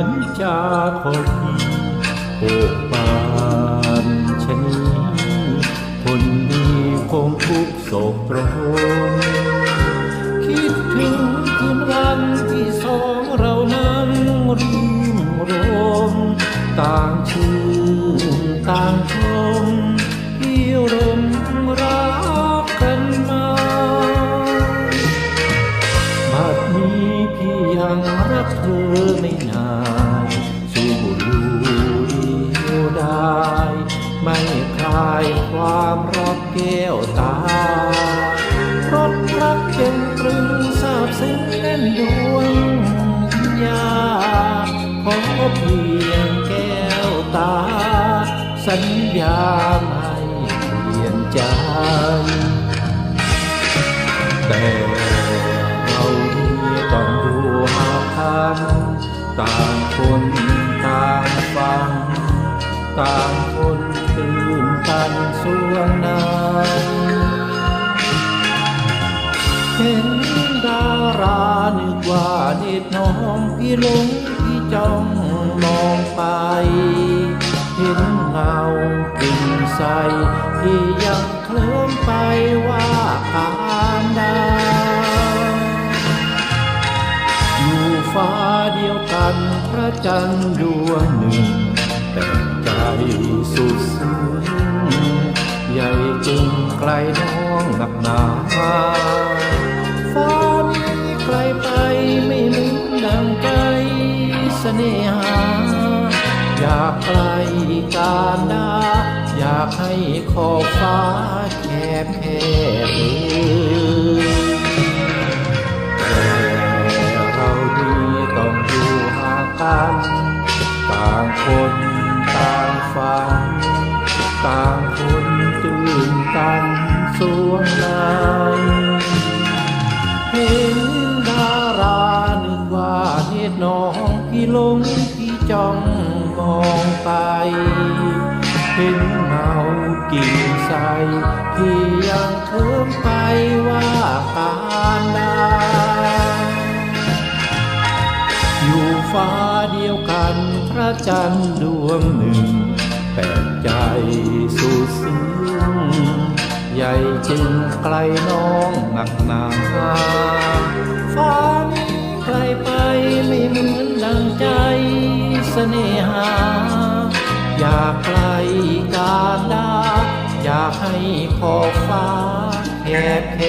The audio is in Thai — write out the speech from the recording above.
พอดีโอบปานชะนีคนดีคงทุกโศกตรงคิดถึงคืนวันที่สองเรานั้นริมรมต่างชื่นต่างชม อไม่นานสู้อยู่เดีได้ ไม่คลายความรักแก้วตา รถรักเป็นตรึงสาบซึ้งแน่นดวงยาขอเพีย ต่างคนต่างฟัง ต่างคนตื่นตันสวงในเห็นดารานึกว่าเด็ดน้องพี่หลงพี่จ้องมองไป เห็นเงากลิ่นใส ที่ยังเคลิ้มไปว่ากา ฟ้าเดียวกันพระจันทร์ดวงหนึ่ง แต่ใจสุดซึ้งใหญ่จึงไกลน้องหนักหนาฟ้านี้ไกลไปไม่เหมือนดังใจเสน่หา อยากไกลการดาอยากให้ขอฟ้าแคบแคบ คนต่างฝัน ต่างคนตื่นตันสวงในเห็นดารานึกว่าเหตุน้องพี่ลงพี่จ้องมองไปเห็นเมากิ่งใสที่ยังเคิมไปว่าการดาอยู่ฟ้า เดียวกันพระจันทร์ดวงหนึ่งแต่ใจสุดซึ้งใหญ่จึงไกลน้องหนักหนาฟ้านี้ไกลไปไม่เหมือนดังใจเสน่หา อยากไกลการดาอยากให้ขอบฟ้าแคบแค